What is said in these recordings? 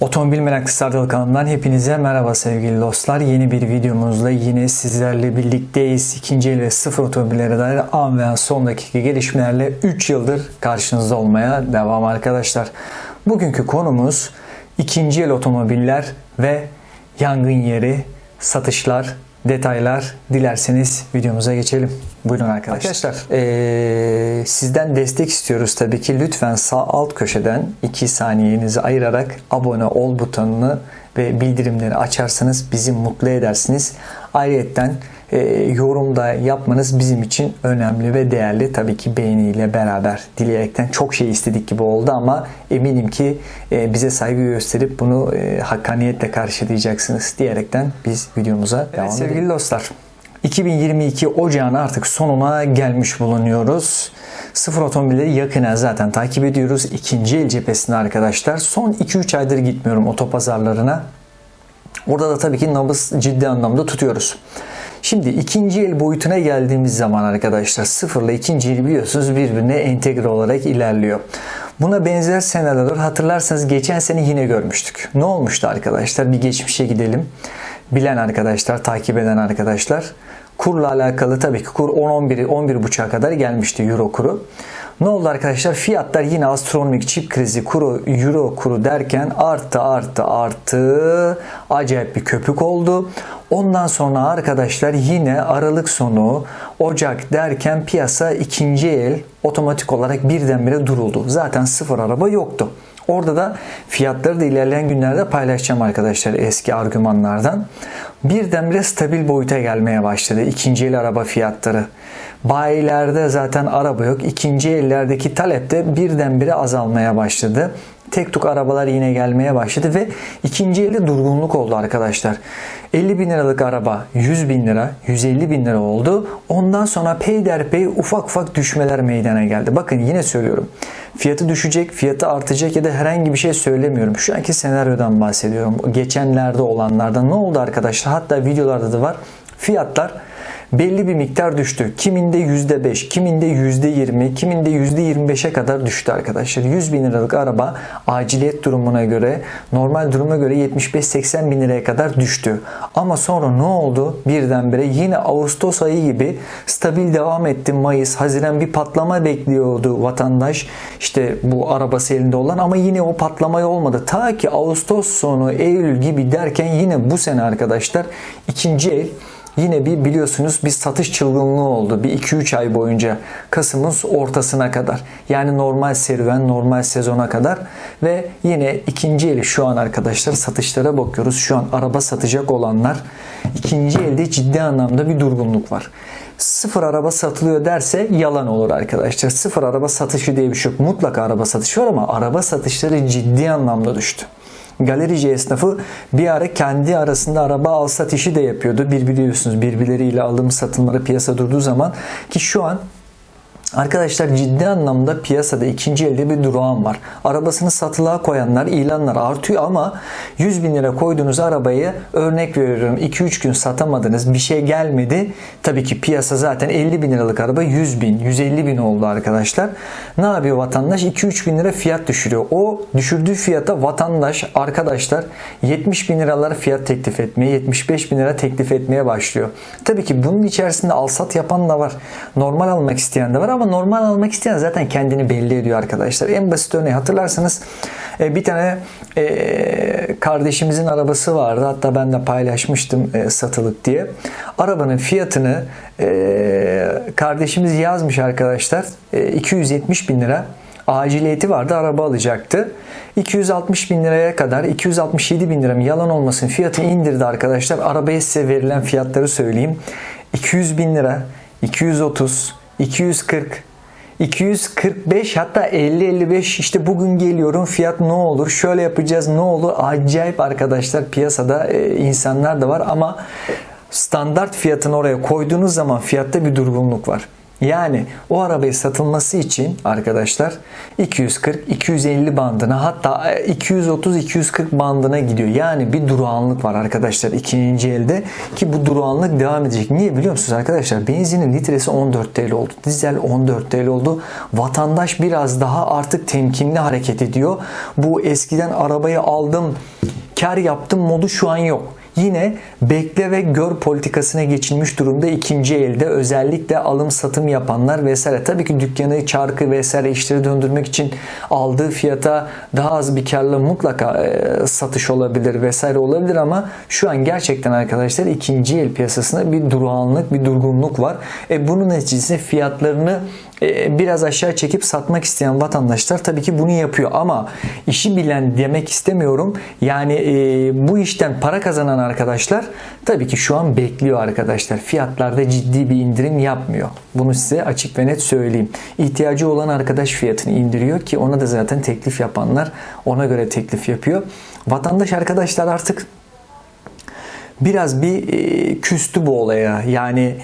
Otomobil Meraklısı kanalından hepinize merhaba sevgili dostlar. Yeni bir videomuzla yine sizlerle birlikteyiz. İkinci el ve sıfır otomobillere dair an veya son dakika gelişmelerle 3 yıldır karşınızda olmaya devam arkadaşlar. Bugünkü konumuz ikinci el otomobiller ve yangın yeri, satışlar, detaylar. Dilerseniz videomuza geçelim. Buyurun arkadaşlar. Arkadaşlar eee, sizden destek istiyoruz tabii ki. Lütfen sağ alt köşeden 2 saniyenizi ayırarak abone ol butonunu ve bildirimleri açarsanız bizi mutlu edersiniz. Ayrıyeten e, yorumda yapmanız bizim için önemli ve değerli. Tabii ki beğeniyle beraber dileyerekten çok şey istedik gibi oldu ama eminim ki e, bize saygı gösterip bunu e, hakkaniyetle karşılayacaksınız diyerekten biz videomuza devam edelim. Sevgili dostlar 2022 ocağın artık sonuna gelmiş bulunuyoruz. Sıfır otomobilleri yakinen zaten takip ediyoruz. İkinci el cephesinde arkadaşlar. Son 2-3 aydır gitmiyorum otopazarlarına. Orada da tabii ki nabız ciddi anlamda tutuyoruz. Şimdi ikinci el boyutuna geldiğimiz zaman arkadaşlar sıfırla ikinci el biliyorsunuz birbirine entegre olarak ilerliyor. Buna benzer senaryolar hatırlarsanız geçen sene yine görmüştük. Ne olmuştu arkadaşlar? Bir geçmişe gidelim. Bilen arkadaşlar, takip eden arkadaşlar. Kurla alakalı tabii ki kur 10-11 11.5'a kadar gelmişti euro kuru. Ne oldu arkadaşlar? Fiyatlar yine astronomik çip krizi kuru euro kuru derken arttı arttı arttı. Acayip bir köpük oldu. Ondan sonra arkadaşlar yine Aralık sonu Ocak derken piyasa ikinci el otomatik olarak birdenbire duruldu. Zaten sıfır araba yoktu. Orada da fiyatları da ilerleyen günlerde paylaşacağım arkadaşlar eski argümanlardan. Birdenbire stabil boyuta gelmeye başladı ikinci el araba fiyatları. Bayilerde zaten araba yok. İkinci ellerdeki talep de birdenbire azalmaya başladı. Tek tuk arabalar yine gelmeye başladı ve ikinci elde durgunluk oldu arkadaşlar. 50 bin liralık araba 100 bin lira, 150 bin lira oldu. Ondan sonra peyderpey ufak ufak düşmeler meydana geldi. Bakın yine söylüyorum. Fiyatı düşecek, fiyatı artacak ya da herhangi bir şey söylemiyorum. Şu anki senaryodan bahsediyorum. Geçenlerde olanlardan ne oldu arkadaşlar? Hatta videolarda da var. Fiyatlar belli bir miktar düştü. Kiminde %5, kiminde %20, kiminde %25'e kadar düştü arkadaşlar. 100 bin liralık araba aciliyet durumuna göre, normal duruma göre 75-80 bin liraya kadar düştü. Ama sonra ne oldu? Birdenbire yine Ağustos ayı gibi stabil devam etti. Mayıs, Haziran bir patlama bekliyordu vatandaş. İşte bu arabası elinde olan ama yine o patlama olmadı. Ta ki Ağustos sonu, Eylül gibi derken yine bu sene arkadaşlar ikinci el yine bir biliyorsunuz bir satış çılgınlığı oldu. Bir 2-3 ay boyunca Kasım'ın ortasına kadar. Yani normal serüven, normal sezona kadar ve yine ikinci eli şu an arkadaşlar satışlara bakıyoruz. Şu an araba satacak olanlar ikinci elde ciddi anlamda bir durgunluk var. Sıfır araba satılıyor derse yalan olur arkadaşlar. Sıfır araba satışı diye bir şey yok. Mutlaka araba satışı var ama araba satışları ciddi anlamda düştü. Galerici esnafı bir ara kendi arasında araba al sat işi de yapıyordu. Bir biliyorsunuz birbirleriyle alım satımları piyasa durduğu zaman ki şu an Arkadaşlar ciddi anlamda piyasada ikinci elde bir durağan var. Arabasını satılığa koyanlar, ilanlar artıyor ama 100 bin lira koyduğunuz arabayı örnek veriyorum 2-3 gün satamadınız bir şey gelmedi. Tabii ki piyasa zaten 50 bin liralık araba 100 bin, 150 bin oldu arkadaşlar. Ne yapıyor vatandaş? 2-3 bin lira fiyat düşürüyor. O düşürdüğü fiyata vatandaş arkadaşlar 70 bin liralar fiyat teklif etmeye, 75 bin lira teklif etmeye başlıyor. Tabii ki bunun içerisinde alsat yapan da var. Normal almak isteyen de var ama normal almak isteyen zaten kendini belli ediyor arkadaşlar. En basit örneği hatırlarsanız e, bir tane e, kardeşimizin arabası vardı. Hatta ben de paylaşmıştım e, satılık diye. Arabanın fiyatını kardeşimiz yazmış arkadaşlar. 270 bin lira aciliyeti vardı araba alacaktı. 260 bin liraya kadar 267 bin lira mı yalan olmasın fiyatını indirdi arkadaşlar. Arabaya size verilen fiyatları söyleyeyim. 200 bin lira, 230, 240, 245 hatta 50-55 işte bugün geliyorum fiyat ne olur? Şöyle yapacağız ne olur? Acayip arkadaşlar piyasada e, insanlar da var ama standart fiyatını oraya koyduğunuz zaman fiyatta bir durgunluk var. Yani o arabayı satılması için arkadaşlar 240-250 bandına hatta 230-240 bandına gidiyor. Yani bir durağanlık var arkadaşlar ikinci elde ki bu durağanlık devam edecek. Niye biliyor musunuz arkadaşlar? Benzinin litresi 14 TL oldu. Dizel 14 TL oldu. Vatandaş biraz daha artık temkinli hareket ediyor. Bu eskiden arabayı aldım kar yaptım modu şu an yok yine bekle ve gör politikasına geçilmiş durumda ikinci elde özellikle alım satım yapanlar vesaire. Tabii ki dükkanı, çarkı vesaire işleri döndürmek için aldığı fiyata daha az bir karla mutlaka e, satış olabilir vesaire olabilir ama şu an gerçekten arkadaşlar ikinci el piyasasında bir durağanlık, bir durgunluk var. E, bunun neticesinde fiyatlarını e, biraz aşağı çekip satmak isteyen vatandaşlar tabii ki bunu yapıyor ama işi bilen demek istemiyorum. Yani e, bu işten para kazanan arkadaşlar tabii ki şu an bekliyor arkadaşlar. Fiyatlarda ciddi bir indirim yapmıyor. Bunu size açık ve net söyleyeyim. İhtiyacı olan arkadaş fiyatını indiriyor ki ona da zaten teklif yapanlar ona göre teklif yapıyor. Vatandaş arkadaşlar artık biraz bir e, küstü bu olaya. Yani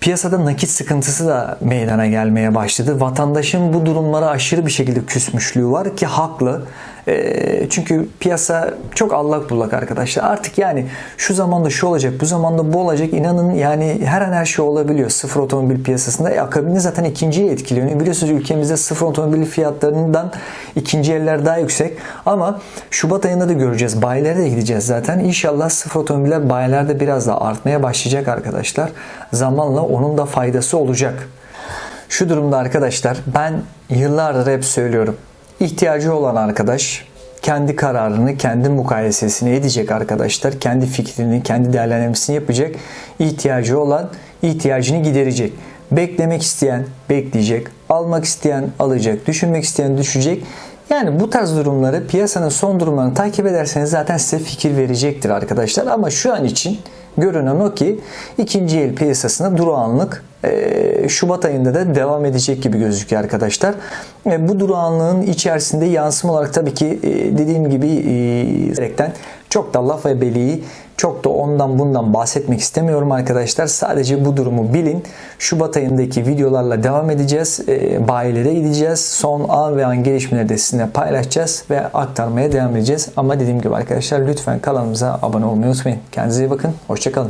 Piyasada nakit sıkıntısı da meydana gelmeye başladı. Vatandaşın bu durumlara aşırı bir şekilde küsmüşlüğü var ki haklı. E, çünkü piyasa çok allak bullak arkadaşlar. Artık yani şu zamanda şu olacak, bu zamanda bu olacak. İnanın yani her an her şey olabiliyor sıfır otomobil piyasasında. E, akabinde zaten ikinciyi etkiliyor. Biliyorsunuz ülkemizde sıfır otomobil fiyatlarından ikinci eller daha yüksek. Ama Şubat ayında da göreceğiz. Bayilere de gideceğiz zaten. İnşallah sıfır otomobiller bayilerde biraz daha artmaya başlayacak arkadaşlar. Zamanla onun da faydası olacak. Şu durumda arkadaşlar ben yıllardır hep söylüyorum. İhtiyacı olan arkadaş kendi kararını, kendi mukayesesini edecek arkadaşlar. Kendi fikrini, kendi değerlendirmesini yapacak. İhtiyacı olan ihtiyacını giderecek. Beklemek isteyen bekleyecek. Almak isteyen alacak. Düşünmek isteyen düşecek. Yani bu tarz durumları piyasanın son durumlarını takip ederseniz zaten size fikir verecektir arkadaşlar. Ama şu an için görünen o ki ikinci el piyasasında durağanlık e, Şubat ayında da devam edecek gibi gözüküyor arkadaşlar. E, bu durağanlığın içerisinde yansıma olarak tabii ki e, dediğim gibi direkten çok da laf ve beliği çok da ondan bundan bahsetmek istemiyorum arkadaşlar. Sadece bu durumu bilin. Şubat ayındaki videolarla devam edeceğiz. E, bayilere gideceğiz. Son an ve an gelişmeleri de sizinle paylaşacağız ve aktarmaya devam edeceğiz. Ama dediğim gibi arkadaşlar lütfen kanalımıza abone olmayı unutmayın. Kendinize iyi bakın. Hoşçakalın.